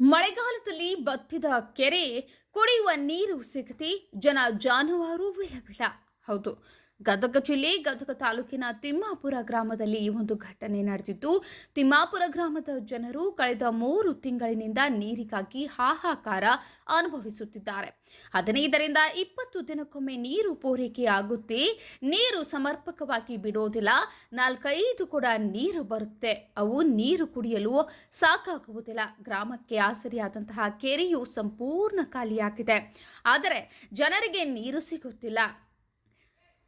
ಮಳೆಗಾಲದಲ್ಲಿ ಬತ್ತಿದ ಕೆರೆ ಕುಡಿಯುವ ನೀರು ಸಿಗದೆ ಜನ ಜಾನುವಾರು ವಿಲವಿಲ. ಹೌದು. ಗದಗ ಜಿಲ್ಲೆ, ಗದಗ ತಾಲೂಕಿನ ತಿಮ್ಮಾಪುರ ಗ್ರಾಮದಲ್ಲಿ ಈ ಒಂದು ಘಟನೆ ನಡೆದಿದ್ದು, ತಿಮ್ಮಾಪುರ ಗ್ರಾಮದ ಜನರು ಕಳೆದ ಮೂರು ತಿಂಗಳಿನಿಂದ ನೀರಿಗಾಗಿ ಹಾಹಾಕಾರ ಅನುಭವಿಸುತ್ತಿದ್ದಾರೆ. ಹದಿನೈದರಿಂದ ಇಪ್ಪತ್ತು ದಿನಕ್ಕೊಮ್ಮೆ ನೀರು ಪೂರೈಕೆ ಆಗುತ್ತೆ. ನೀರು ಸಮರ್ಪಕವಾಗಿ ಬಿಡೋದಿಲ್ಲ. ನಾಲ್ಕೈದು ಕೂಡ ನೀರು ಬರುತ್ತೆ. ಅವು ನೀರು ಕುಡಿಯಲು ಸಾಕಾಗುವುದಿಲ್ಲ. ಗ್ರಾಮಕ್ಕೆ ಆಸರಿಯಾದಂತಹ ಕೆರೆಯು ಸಂಪೂರ್ಣ ಖಾಲಿಯಾಗಿದೆ. ಆದರೆ ಜನರಿಗೆ ನೀರು ಸಿಗುತ್ತಿಲ್ಲ.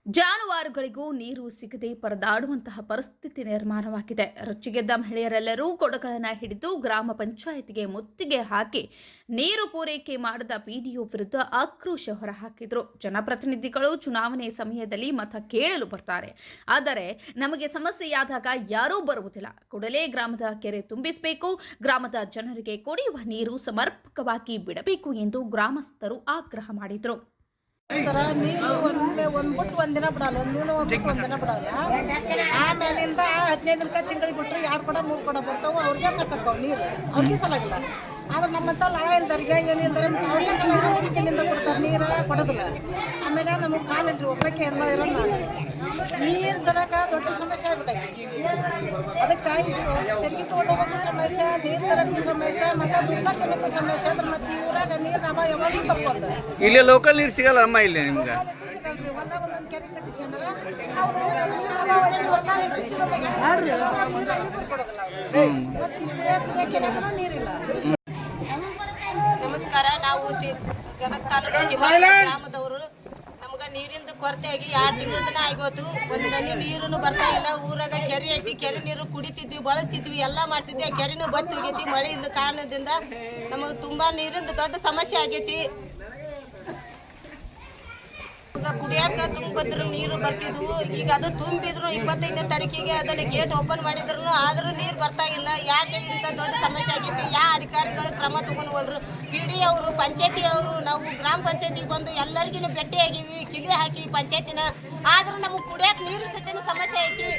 ಜಾನುವಾರುಗಳಿಗೂ ನೀರು ಸಿಗದೆ ಪರದಾಡುವಂತಹ ಪರಿಸ್ಥಿತಿ ನಿರ್ಮಾಣವಾಗಿದೆ. ರೊಚ್ಚಿಗೆದ್ದ ಮಹಿಳೆಯರೆಲ್ಲರೂ ಕೊಡಗಳನ್ನು ಹಿಡಿದು ಗ್ರಾಮ ಪಂಚಾಯತ್ಗೆ ಮುತ್ತಿಗೆ ಹಾಕಿ ನೀರು ಪೂರೈಕೆ ಮಾಡದ ಪಿಡಿಒ ವಿರುದ್ಧ ಆಕ್ರೋಶ ಹೊರಹಾಕಿದರು. ಜನಪ್ರತಿನಿಧಿಗಳು ಚುನಾವಣೆ ಸಮಯದಲ್ಲಿ ಮತ ಕೇಳಲು ಬರ್ತಾರೆ. ಆದರೆ ನಮಗೆ ಸಮಸ್ಯೆಯಾದಾಗ ಯಾರೂ ಬರುವುದಿಲ್ಲ. ಕೂಡಲೇ ಗ್ರಾಮದ ಕೆರೆ ತುಂಬಿಸಬೇಕು, ಗ್ರಾಮದ ಜನರಿಗೆ ಕುಡಿಯುವ ನೀರು ಸಮರ್ಪಕವಾಗಿ ಬಿಡಬೇಕು ಎಂದು ಗ್ರಾಮಸ್ಥರು ಆಗ್ರಹ ಮಾಡಿದರು. ನೀರು ಒಂದೇ ಒಂದ್ ಬಿಟ್ಟು ಒಂದಿನ ಬಿಡಲ್ಲ ಒಂದಿನ ಬಿಟ್ಟು ಒಂದಿನ ಬಿಡಲ್ಲ. ಆಮೇಲಿಂದ ಹದಿನೈದು ರೂಪಾಯಿ ತಿಂಗಳಿಗೆ ಬಿಟ್ಟರೆ ಎರಡು ಕೊಡ ಮೂರು ಕೊಡ ಬರ್ತಾವ ಅವ್ರಿಗೆ ಸಾಕಾಗ್ತಾವ ನೀರು. ಅವ್ರಿಗೆ ಸಲಾಗಿಲ್ಲ ಆದ್ರೆ ನಮ್ಮಂತ ಲಳ ಇಲ್ದವ್ರಿಗೆ ಏನಿಲ್ದರೆ ಹುಡುಕಿಲಿಂದ ಕೊಡ್ತಾರೆ ನೀರು ಕೊಡೋದಿಲ್ಲ. ಆಮೇಲೆ ನಮಗೆ ಕಾಲಿಟ್ರಿ ಒಬ್ಬಕ್ಕೆ ಎಲ್ಲ ಇರಲ್ಲ. ನೀರು ತರಕ ದೊಡ್ಡ ಸಮಸ್ಯೆ ಆಗ್ಬಿಟ್ಟೈತಿ. ಅದಕ್ಕೆ ಇದು ಸೆರ್ಗಿ ತಗೊಂಡು ಹೋಗೋಕ್ಕೂ ಸಮಸ್ಯೆ ನೀರು ತರಕ್ಕೂ ಸಮಸ್ಯೆ ಮತ್ತೆ ಊಟ ತಿನ್ನಕ್ಕೂ ಸಮಸ್ಯೆ ಅಂದ್ರೆ ಮತ್ತೆ ಊರಾಗ ನೀರು ಅವ ಯಾವಾಗಲೂ ತಪ್ಪೋದು ಇಲ್ಲಿ ಲೋಕಲ್ ನೀರು ಸಿಗಲ್ಲ ಅಮ್ಮ ಇಲ್ಲಿ ನಿಮ್ಗೆ? ನೀರಿಲ್ಲ. ನಮಸ್ಕಾರ ನಾವು ತಾಲೂಕು ಗ್ರಾಮದವರು ನಮ್ಗ ನೀರಿಂದ ಕೊರತೆ ಆಗಿ ಎರಡು ತಿಂಗಳಿಂದ ಆಗೋತು ಒಂದ್ ನೀರು ಬರ್ತಾ ಇಲ್ಲ. ಊರಾಗ ಕೆರೆ ಐತಿ. ಕೆರೆ ನೀರು ಕುಡಿತಿದ್ವಿ ಬಳಸ್ತಿದ್ವಿ ಎಲ್ಲ ಮಾಡ್ತಿದ್ವಿ. ಆ ಕೆರೆನೂ ಬತ್ತಿ ಹೋಗೈತಿ ಮಳೆ ಇಲ್ಲದ ಕಾರಣದಿಂದ ನಮಗೆ ತುಂಬಾ ನೀರಿಂದ ದೊಡ್ಡ ಸಮಸ್ಯೆ ಆಗೈತಿ. ಕುಡಿಯಾಕ ತುಂಬಿದ್ರು ನೀರು ಬರ್ತಿದ್ವು. ಈಗ ಅದು ತುಂಬಿದ್ರು ಇಪ್ಪತ್ತೈದನೇ ತಾರೀಕಿಗೆ ಅದನ್ನ ಗೇಟ್ ಓಪನ್ ಮಾಡಿದ್ರು ಆದ್ರೂ ನೀರು ಬರ್ತಾ ಇಲ್ಲ. ಯಾಕೆ ಇಂಥ ದೊಡ್ಡ ಸಮಸ್ಯೆ ಆಗೈತಿ ಯಾವ ಅಧಿಕಾರಿಗಳು ಕ್ರಮ ತಗೊಂಡ್ವಲ್ರು. ಪಿ ಡಿ ಅವರು, ಪಂಚಾಯತಿ ಅವರು, ನಾವು ಗ್ರಾಮ ಪಂಚಾಯತಿಗೆ ಬಂದು ಎಲ್ಲರಿಗೂ ಭೇಟಿ ಆಗಿವಿ ಕಿಲಿ ಹಾಕಿ ಪಂಚಾಯತಿನ. ಆದ್ರೂ ನಮಗೆ ಕುಡಿಯಾಕ ನೀರು ಸತ್ಯನ ಸಮಸ್ಯೆ ಐತಿ.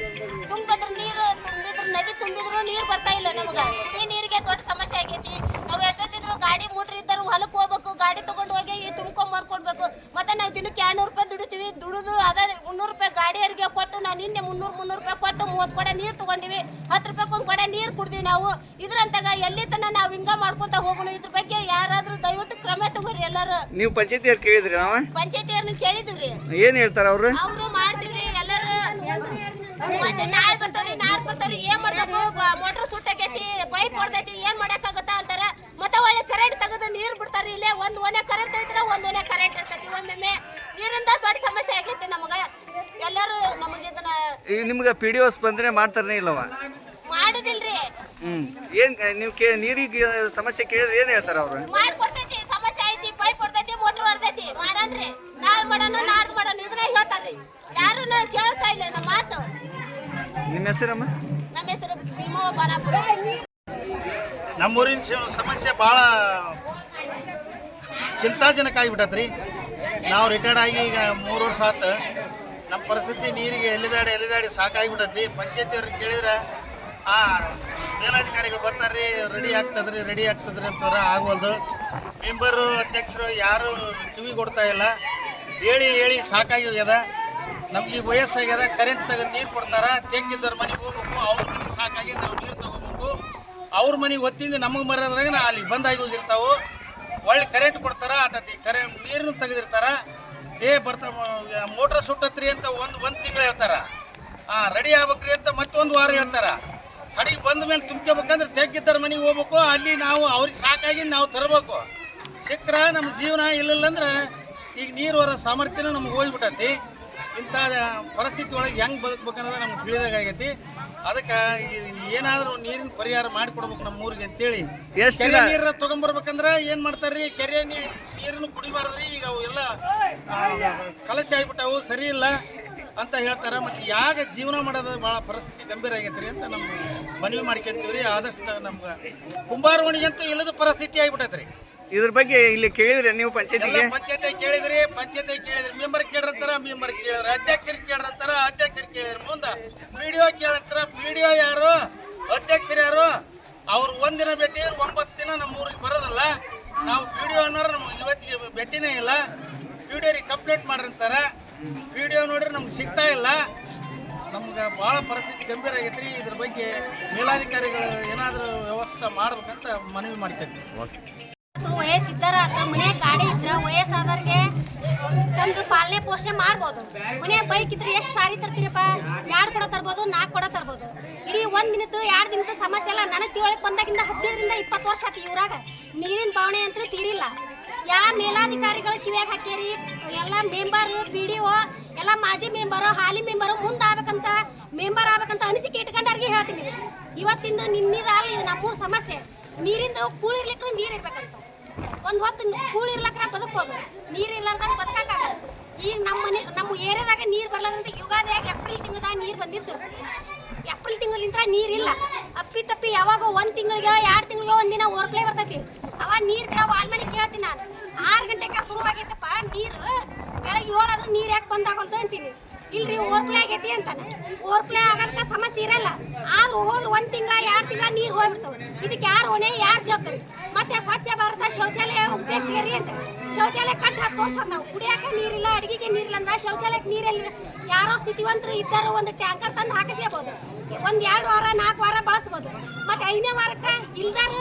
ತುಂಬಿದ್ರೆ ನೀರು, ತುಂಬಿದ್ರು ನದಿ ತುಂಬಿದ್ರು ನೀರು ಬರ್ತಾ ಇಲ್ಲ ನಮಗ. ಈ ನೀರಿಗೆ ದೊಡ್ಡ ಸಮಸ್ಯೆ ಆಗೈತಿ. ನಾವು ಎಷ್ಟೊತ್ತಿದ್ರು ಗಾಡಿ ಮೂಟ್ರಿದ್ದರು ಹೊಲಕ್ಕೆ ಹೋಗ್ಬೇಕು, ಗಾಡಿ ತಗೊಂಡು ಮತ್ತೆ ನಾವು ದಿನಕ್ಕೆ ಎರಡ್ನೂರು ರೂಪಾಯಿ ದುಡಿತೀವಿ. ದುಡಿದು ಅದೇ ಮುನ್ನೂರು ರೂಪಾಯಿ ಗಾಡಿಯರಿಗೆ ಕೊಟ್ಟು ನಾನು ನಿನ್ನೆ ಮುನ್ನೂರು ಮುನ್ನೂರು ರೂಪಾಯಿ ಕೊಟ್ಟು ಮೂವತ್ತು ಕೊಡ ನೀರು ತಗೊಂಡಿವಿ. ಹತ್ತು ರೂಪಾಯಿ ಒಂದು ಕೊಡೆ ನೀರು ಕುಡ್ತೀವಿ ನಾವು. ಇದ್ರಂತಾಗ ಎಲ್ಲಿ ತನ ನಾವು ಹಿಂಗ ಮಾಡ್ಕೊತ ಹೋಗೋಣ? ಇದ್ರ ಬಗ್ಗೆ ಯಾರಾದ್ರೂ ದಯವಿಟ್ಟು ಕ್ರಮ ತಗೋರಿ ಎಲ್ಲರೂ. ನೀವು ಪಂಚಾಯತಿ ಅವ್ರು ಕೇಳಿದ್ರಿ ನಾವು? ಪಂಚಾಯತಿಯವ್ರನ್ನ ಕೇಳಿದ್ರಿ. ಏನ್ ಹೇಳ್ತಾರ ಅವರು? ಅವರು ಮಾಡ್ತೀವ್ರಿ ಎಲ್ಲರೂ. ಮತ್ತೆ ನಾಳೆ ಬರ್ತಾವ್ರಿ ನಾಳೆ ಬರ್ತಾವ್ರಿ ಏನ್ ಮಾಡ್ಬೇಕು ಮೋಟರ್ ಸುಟ್ಟಾಗೈತಿ ಪೈಪ್ ಹೊಡ್ದೈತಿ ಏನ್ ಮಾಡಕ್ಕಾಗತ್ತ ಅಂತಾರ ಮತ್ತೆ ಒಳ್ಳೆ ಕರೆಂಟ್ ತೆಗೆದು ನೀರ್ ಬಿಡ್ತಾರ ಇಲ್ಲೇ ಒಂದ್ ಒನೆ ಕರೆಂಟ್ ಐತ್ರ ಇರ್ತೈತಿ ಒಮ್ಮೊಮ್ಮೆ ನೀರಿಂದ ದೊಡ್ಡ ಸಮಸ್ಯೆ ಆಗೈತಿ ನಮಗ. ಎಲ್ಲರೂ ನಮಗೆ ಇದನ್ನ ಈಗ ನಿಮ್ಗೆ ಪಿ ಡಿ ಒ ಸ್ಪಂದನೆ ಮಾಡ್ತಾರನೇ ಇಲ್ಲವ? ಮಾಡುದಿಲ್ರಿ. ಹ್ಮ್. ಏನ್ ನೀವು ಕೇ ನೀರಿಗೆ ಸಮಸ್ಯೆ ಕೇಳಿದ್ರೆ ಏನ್ ಹೇಳ್ತಾರ ಅವ್ರು? ಮಾಡ್ಕೊಡ್ತೈತಿ ಸಮಸ್ಯೆ ಐತಿ ಪೈಪ್ ಕೊಡ್ತೈತಿ ಮೋಟ್ರ್ ಹೊಡ್ತೈತಿ ಮಾಡನ್ರಿ ನಾಳೆ ಮಾಡೋಣ ನಾಡ್ದು ಮಾಡೋಣ ಇದನ್ನ ಹೇಳ್ತಾರ್ರಿ. ಯಾರು ಕೇಳ್ತಾ ಇಲ್ಲ ನಮ್ಮ ಮಾತು. ನಿಮ್ಮ ಹೆಸರಮ್ಮ? ನಮ್ಮ ಹೆಸರು ಬಾರಾಪುರ. ನಮ್ಮೂರಿನ ಸಮಸ್ಯೆ ಭಾಳ ಚಿಂತಾಜನಕ ಆಗಿಬಿಟ್ಟತ್ರಿ. ನಾವು ರಿಟೈರ್ಡ್ ಆಗಿ ಈಗ ಮೂರು ವರ್ಷ ಆತು. ನಮ್ಮ ಪರಿಸ್ಥಿತಿ ನೀರಿಗೆ ಎಲ್ಲಿದಾಡಿ ಎಲ್ಲಿದಾಡಿ ಸಾಕಾಗಿಬಿಟ್ಟತಿ ಪಂಚಾಯತಿಯವ್ರಿಗೆ ಕೇಳಿದ್ರೆ, ಆ, ಮೇಲಾಧಿಕಾರಿಗಳು ಬರ್ತಾರ್ರಿ ರೆಡಿ ಆಗ್ತದ್ರಿ ರೆಡಿ ಆಗ್ತದ್ರಿ ಅಂತಾರೆ ಆಗವಲ್ದು. ಮೆಂಬರು ಅಧ್ಯಕ್ಷರು ಯಾರು ಕಿವಿ ಕೊಡ್ತಾ ಇಲ್ಲ. ಹೇಳಿ ಹೇಳಿ ಸಾಕಾಗಿ ಹೋಗ್ಯದ. ನಮ್ಗೆ ಈಗ ವಯಸ್ಸಾಗ್ಯದ ಕರೆಂಟ್ ತೆಗೆದು ನೀರು ಕೊಡ್ತಾರ. ತೆಂಗಿದ್ದವ್ರ ಮನೆಗೆ ಹೋಗ್ಬೇಕು, ಅವ್ರ ಮನೆಗೆ ಸಾಕಾಗಿ ನಾವು ನೀರು ತಗೋಬೇಕು. ಅವ್ರ ಮನೆಗೆ ಒತ್ತಿಂದ ನಮಗೆ ಮರದ್ರಾಗ ನಾ ಅಲ್ಲಿ ಬಂದಾಗಿ ಹೋಗಿರ್ತಾವು. ಒಳ್ಳೆ ಕರೆಂಟ್ ಕೊಡ್ತಾರ? ಆಟತಿ ಕರೆ ನೀರನ್ನು ತೆಗೆದಿರ್ತಾರ? ಏ ಬರ್ತಾವ ಮೋಟ್ರ್ ಸುಟ್ಟತ್ರಿ ಅಂತ ಒಂದು ಒಂದು ತಿಂಗಳು ಹೇಳ್ತಾರ? ಆ ರೆಡಿ ಆಗ್ಬೇಕ್ರಿ ಅಂತ ಮತ್ತೊಂದು ವಾರ ಹೇಳ್ತಾರ? ಕಡೆಗೆ ಬಂದ ಮೇಲೆ ತುಂಬ್ಕೋಬೇಕಂದ್ರೆ ತೆಗ್ಗಿದ್ದರ ಮನೆಗೆ ಹೋಗ್ಬೇಕು, ಅಲ್ಲಿ ನಾವು ಅವ್ರಿಗೆ ಸಾಕಾಗಿ ನಾವು ತರಬೇಕು. ಸಿಕ್ರ ನಮ್ಮ ಜೀವನ ಇಲ್ಲ ಅಂದ್ರೆ ಈಗ ನೀರು ಹೊರ ಸಾಮರ್ಥ್ಯನೂ ನಮ್ಗೆ ಹೋಗ್ಬಿಟ್ಟತಿ ಇಂಥ ಪರಿಸ್ಥಿತಿ ಒಳಗೆ ಹೆಂಗೆ ಬದುಕ್ಬೇಕನ್ನೋದು ನಮ್ಗೆ ತಿಳಿದಾಗೈತಿ ಅದಕ್ಕೆ ಏನಾದರೂ ನೀರಿನ ಪರಿಹಾರ ಮಾಡಿಕೊಡ್ಬೇಕು ನಮ್ಮ ಊರಿಗೆ ಅಂತೇಳಿ. ಎಷ್ಟ್ ಕೆರೆ? ನೀರ ತಗೊಂಬರ್ಬೇಕಂದ್ರ ಏನ್ ಮಾಡ್ತಾರ್ರಿ? ಕೆರೆ ನೀರನ್ನು ಕುಡಿಬಾರ್ದ್ರಿ ಈಗ ಅವು ಎಲ್ಲ ಕಲಚೆ ಆಗ್ಬಿಟ್ಟವು ಸರಿ ಇಲ್ಲ ಅಂತ ಹೇಳ್ತಾರೆ. ಮತ್ತೆ ಯಾಗ ಜೀವನ ಮಾಡೋದು ಬಹಳ ಪರಿಸ್ಥಿತಿ ಗಂಭೀರ ಆಗೈತ್ರಿ ಅಂತ ನಮ್ಗೆ ಮನವಿ ಮಾಡ್ಕೊಂತೀವ್ರಿ. ಆದಷ್ಟು ನಮ್ಗೆ ಅಂತ ಇಲ್ಲದ ಪರಿಸ್ಥಿತಿ ಆಗ್ಬಿಟ್ಟೈತ್ರಿ. ಇದ್ರ ಬಗ್ಗೆ ಇಲ್ಲಿ ಕೇಳಿದ್ರೆ ನೀವು ಪಂಚಾಯತಿ ಪಂಚಾಯತಿಗೆ ಪಂಚಾಯತಿ ಕೇಳಿದ್ರಿ ಪಂಚಾಯತಿ ಕೇಳಿದ್ರಿ. ಮೆಂಬರ್ ಕೇಳಿರ್ತಾರ ಮೆಂಬರ್ ಕೇಳಿದ್ರ. ಅಧ್ಯಕ್ಷರು ಕೇಳಿರ್ತಾರ ಅಧ್ಯಕ್ಷರು ಕೇಳಿದ್ರ. ಮುಂದ ಪಿಡಿಒ ಕೇಳಿರ್ತಾರ ಪಿಡಿಒ ಡಿ ಒ ಯಾರು? ಅಧ್ಯಕ್ಷರು ಯಾರು? ಅವ್ರು ಒಂದಿನ ಭೇಟಿ ಒಂಬತ್ತು ದಿನ ನಮ್ಮ ಊರಿಗೆ ಬರೋದಲ್ಲ. ನಾವು ಪಿಡಿಒ ಅನ್ನೋರು ನಮ್ಗೆ ಇವತ್ತಿಗೆ ಭೇಟಿನೇ ಇಲ್ಲ. ಪಿಡಿಒ ಕಂಪ್ಲೇಂಟ್ ಮಾಡಿರ್ತಾರ. ಪಿಡಿಒ ನೋಡ್ರಿ ನಮ್ಗೆ ಸಿಗ್ತಾ ಇಲ್ಲ. ನಮ್ಗೆ ಭಾಳ ಪರಿಸ್ಥಿತಿ ಗಂಭೀರ ಆಗೈತ್ರಿ. ಇದ್ರ ಬಗ್ಗೆ ಮೇಲಾಧಿಕಾರಿಗಳು ಏನಾದರೂ ವ್ಯವಸ್ಥೆ ಮಾಡ್ಬೇಕಂತ ಮನವಿ ಮಾಡ್ತೇವೆ ವಯಸ್ಸಿದ್ದಾರ ಮನೆ ಗಾಡಿ ಇದ್ರ, ವಯಸ್ಸಾದವ್ರಿಗೆ ತಂದು ಪಾಲನೆ ಪೋಷಣೆ ಮಾಡ್ಬೋದು. ಮನೆ ಬೈಕ್ ಇದ್ರೆ ಎಷ್ಟು ಸಾರಿ ತರ್ತೀರಪ್ಪ? ಎರಡು ಕೊಡ ತರ್ಬೋದು ನಾಲ್ಕು ಕೊಡ ತರ್ಬೋದು. ಇಡೀ ಒಂದು ದಿನದ್ದು ಎರಡು ದಿನದ ಸಮಸ್ಯೆ ಎಲ್ಲ ನನಗೆ ತಿಳಕ್ ಬಂದಾಗಿಂದ ಹದಿನೈದರಿಂದ ಇಪ್ಪತ್ತು ವರ್ಷ ಆತಿ ಇವ್ರಾಗ ನೀರಿನ ಪಾವಣೆ ಅಂತೂ ತೀರಿಲ್ಲ. ಯಾ ಮೇಲಾಧಿಕಾರಿಗಳು ಕಿವಿಯಾಗಿ ಹಾಕ್ಯಾರಿ? ಎಲ್ಲ ಮೆಂಬರ್, ಪಿ ಡಿ ಒ, ಎಲ್ಲ ಮಾಜಿ ಮೆಂಬರ್, ಹಾಲಿ ಮೆಂಬರ್ ಮುಂದೆ ಆಗ್ಬೇಕಂತ ಮೆಂಬರ್ ಆಗ್ಬೇಕಂತ ಅನಿಸಿಕೆ ಇಟ್ಕೊಂಡವ್ರಿಗೆ ಹೇಳ್ತೀನಿ. ಇವತ್ತಿಂದ ನಿನ್ನಿದಲ್ಲ ಇದು ನಮ್ಮೂರು ಸಮಸ್ಯೆ. ನೀರಿಂದು ಕೂಳಿರ್ಲಿಕ್ಕೂ ನೀರು ಇರ್ಬೇಕಂತ. ಒಂದ್ ಹೊತ್ತು ಕೂಳಿರ್ಲಕ್ರ ಬದುಕ್ಬೋದು. ನೀರ್ ಇರ್ಲಾರ್ದಾಗ ಬದುಕಾಗಲ್ಲ ಈಗ ನಮ್ಮ ಮನೆ, ನಮ್ಮ ಏರಿಯಾದಾಗ ನೀರ್ ಬರ್ಲಾರ್ದಂತ ಯುಗಾದಿಯಾಗ ಏಪ್ರಿಲ್ ತಿಂಗಳದಾಗ ನೀರ್ ಬಂದಿತ್ತು. ಏಪ್ರಿಲ್ ತಿಂಗಳಿಂದ ನೀರಿಲ್ಲ ಅಪ್ಪಿ ತಪ್ಪಿ ಯಾವಾಗ ಒಂದ್ ತಿಂಗಳಿಗೆ, ಎರಡ್ ತಿಂಗಳಿಗೆ ಒಂದ್ ದಿನ ಓರ್ಪ್ಲೇ ಬರ್ತೈತಿ. ಅವ ನೀರ್ ವಾಲ್ ಮನೆ ಕೇಳ್ತೀನಿ ನಾನು. ಆರ್ ಗಂಟೆಗೆ ಶುರುವಾಗೈತಪ್ಪ ನೀರು. ಬೆಳಗ್ಗೆ ಏಳಾದ್ರೂ ನೀರ್ ಯಾಕೆ ಬಂದಾಗಲ್ದು ಅಂತೀನಿ. ಇಲ್ರಿ ಓರ್ಪ್ಲೇ ಆಗೈತಿ ಅಂತ ಓರ್ಪ್ಲೇ ಆಗಂತ ಸಮಸ್ಯೆ ಇರಲ್ಲ. ಆದ್ರೂ ಹೋದ್ರೆ ಒಂದ್ ತಿಂಗಳ, ಎರಡ್ ತಿಂಗಳ ನೀರ್ ಹೋಗ್ಬಿಡ್ತಾವ. ಇದಕ್ಕೆ ಯಾರು ಹೊಣೆ, ಯಾರು ಜವಾಬ್ದಾರಿ? ಮತ್ತೆ ಸ್ವಚ್ಛ ಭಾರತ ಶೌಚಾಲಯ ಉಪಯೋಗಿಸ್ಯಾರಿ ಅಂತ ಶೌಚಾಲಯ ಕಟ್ಟು ಹತ್ತು ವರ್ಷ ನಾವು. ಕುಡಿಯಾಕ ನೀರಿಲ್ಲ, ಅಡಿಗೆಗೆ ನೀರಿಲ್ಲ ಅಂದ್ರೆ ಶೌಚಾಲಯಕ್ಕೆ ನೀರಲ್ಲಿ ಯಾರೋ ಸ್ಥಿತಿವಂತರು ಇದ್ದಾರೋ ಒಂದು ಟ್ಯಾಂಕರ್ ತಂದು ಹಾಕಿಸ್ಕೋಬಹುದು ಒಂದು ಎರಡು ವಾರ, ನಾಲ್ಕು ವಾರ ಬಳಸ್ಬೋದು. ಮತ್ತೆ ಐದನೇ ವಾರಕ್ಕೆ ಇಲ್ದಾರ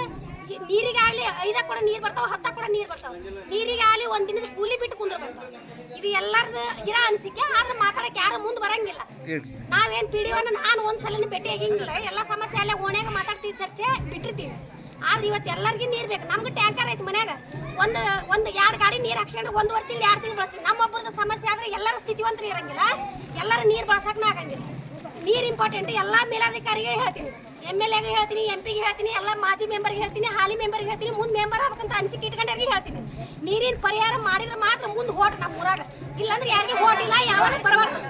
ನೀರಿಗಾಗ್ಲಿ ಐದ ಕೂಡ ನೀರು ಬರ್ತಾವ ಹತ್ತ ಕೂಡ ನೀರ್ ಬರ್ತಾವ. ನೀರಿಗಾಗ್ಲಿ ಒಂದ್ ದಿನದ ಕೂಲಿ ಬಿಟ್ಟು ಕುಂದ್ರಬೇಕು. ಇದು ಎಲ್ಲಾರ್ದು ಇರೋ ಅನಿಸಿಕೆ, ಆದ್ರೆ ಮಾತಾಡಕ್ ಯಾರು ಮುಂದೆ ಬರಂಗಿಲ್ಲ. ನಾವೇನ್ ಪಿ ನಾನು ಒಂದ್ ಸಲ ಭೇಟಿ ಆಗಿಂಗಿಲ್ಲ. ಎಲ್ಲ ಸಮಸ್ಯೆ ಅಲ್ಲೇ ಓಣ್ಯಾಗ ಮಾತಾಡ್ತೀವಿ, ಚರ್ಚೆ ಬಿಟ್ಟಿರ್ತೀವಿ. ಆದ್ರೆ ಇವತ್ತು ಎಲ್ಲರಿಗೂ ನೀರ್ ಬೇಕು. ನಮ್ಗೆ ಟ್ಯಾಂಕರ್ ಐತೆ ಮನ್ಯಾಗ. ಒಂದು ಒಂದು ಎರಡು ಗಾಡಿ ನೀರು ಹಾಕ್ಸ್ಕೊಂಡು ಒಂದೂವರೆ ತಿಂಗಳು, ಎರಡು ತಿಂಗಳು ಬಳಸ್ತೀವಿ ನಮ್ಮೊಬ್ಬರದ ಸಮಸ್ಯೆ ಆದ್ರೆ ಎಲ್ಲರ ಸ್ಥಿತಿವಂತರು ಇರಂಗಿಲ್ಲ. ಎಲ್ಲರೂ ನೀರು ಬಳಸೋಕೆ ಆಗಂಗಿಲ್ಲ. ನೀರು ಇಂಪಾರ್ಟೆಂಟ್ ಎಲ್ಲ ಮೇಲಾಧಿಕಾರಿಗೆ ಹೇಳ್ತೀನಿ. ಎಂ ಎಲ್ ಎಗೆ ಹೇಳ್ತೀನಿ ಎಂ ಪಿಗೆ ಹೇಳ್ತೀನಿ, ಎಲ್ಲ ಮಾಜಿ ಮೆಂಬರ್ಗೆ ಹೇಳ್ತೀನಿ, ಹಾಲಿ ಮೆಂಬರ್ಗೆ ಹೇಳ್ತೀನಿ, ಮುಂದೆ ಮೆಂಬರ್ ಆಗ್ಬೇಕಂತ ಅನಿಸಿಕೆ ಇಟ್ಕೊಂಡವ್ರಿಗೆ ಹೇಳ್ತೀನಿ. ನೀರಿನ ಪರಿಹಾರ ಮಾಡಿದ್ರೆ ಮಾತ್ರ ಮುಂದೆ ಹೋಟ್ ನಮ್ಮ ಊರಾಗ ಇಲ್ಲಾಂದ್ರೆ ಯಾರಿಗೆ ಹೋಟಿಲ್ಲ ಯಾವಾಗ ಬರಬಾರ್ದು.